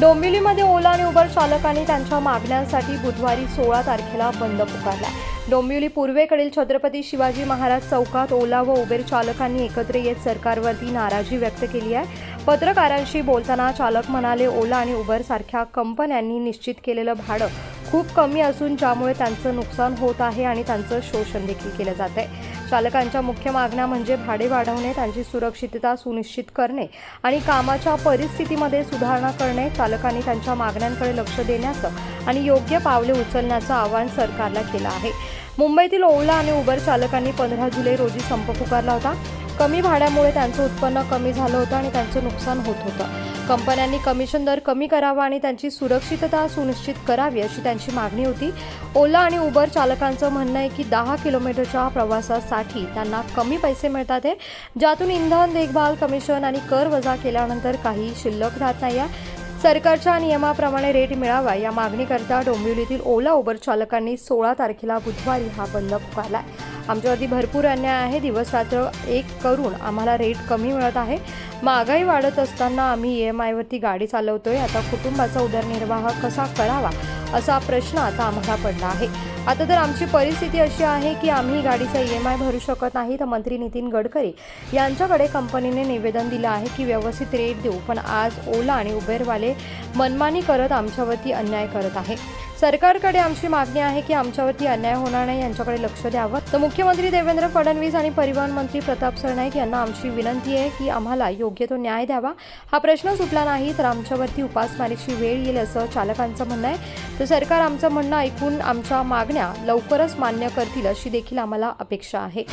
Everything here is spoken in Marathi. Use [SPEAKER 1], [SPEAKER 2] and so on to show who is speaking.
[SPEAKER 1] डोंबिवलीमध्ये ओला आणि उबर चालकांनी त्यांच्या मागण्यांसाठी बुधवारी सोळा तारखेला बंद पुकारला. डोंबिवली पूर्वेकडील छत्रपती शिवाजी महाराज चौकात ओला व उबेर चालकांनी एकत्र येत सरकारवरती नाराजी व्यक्त केली आहे. पत्रकारांशी बोलताना चालक म्हणाले ओला आणि उबर सारख्या कंपन्यांनी निश्चित केलेलं भाडं खूप कमी असून ज्यामुळे त्यांचं नुकसान होत आहे आणि त्यांचं शोषण देखील केलं जात आहे. चालकांच्या मुख्य मागण्या म्हणजे भाडे वाढवणे त्यांची सुरक्षितता सुनिश्चित करणे आणि कामाच्या परिस्थितीमध्ये सुधारणा करणे चालकांनी त्यांच्या मागण्यांकडे लक्ष देण्याचं आणि योग्य पावले उचलण्याचं आवाहन सरकारला केलं आहे. मुंबईतील ओला आणि उबर चालकांनी पंधरा जुलै रोजी संप पुकारला होता. कमी भाड्यामुळे त्यांचं उत्पन्न कमी झालं होतं आणि त्यांचं नुकसान होत होतं. कंपन्यांनी कमिशन दर कमी करावा आणि त्यांची सुरक्षितता सुनिश्चित करावी अशी त्यांची मागणी होती. ओला आणि उबर चालकांचं म्हणणं आहे की दहा किलोमीटरच्या प्रवासासाठी त्यांना कमी पैसे मिळतात आहे ज्यातून इंधन देखभाल कमिशन आणि कर वजा केल्यानंतर काही शिल्लक राहत नाही आहे सरकारच्या नियमाप्रमाणे रेट मिळावा या मागणीकरता डोंबिवलीतील ओला उबर चालकांनी सोळा तारखेला बुधवारी हा बंद पुकारला आहे आमच्यावरती भरपूर अन्याय आहे. दिवस रात्र एक करून आम्हाला रेट कमी मिळत आहे. महागाई वाढत असताना आम्ही ई एम आयवरती गाडी चालवतोय. आता कुटुंबाचा उदरनिर्वाह कसा करावा असा प्रश्न आता आम्हाला पडला आहे. आता तर आमची परिस्थिती अशी आहे की आम्ही गाडीचा ई एम आय भरू शकत नाही. तर मंत्री नितीन गडकरी यांच्याकडे कंपनीने निवेदन दिलं आहे की व्यवस्थित रेट देऊ. पण आज ओला आणि उबेरवाले मनमानी करत आमच्यावरती अन्याय करत आहे. सरकारकडे आमची मागणी आहे की आमच्यावरती अन्याय होणार नाही यांच्याकडे लक्ष द्यावं. तर मुख्यमंत्री देवेंद्र फडणवीस आणि परिवहन मंत्री प्रताप सरनाईक यांना आमची विनंती आहे की आम्हाला योग्य तो न्याय द्यावा. हा प्रश्न सुटला नाही तर आमच्यावरती उपासमारीची वेळ येईल असं चालकांचं म्हणणं आहे. तर सरकार आमचं म्हणणं ऐकून आमच्या मागण्या लवकरच मान्य करतील अशी देखील आम्हाला अपेक्षा आहे.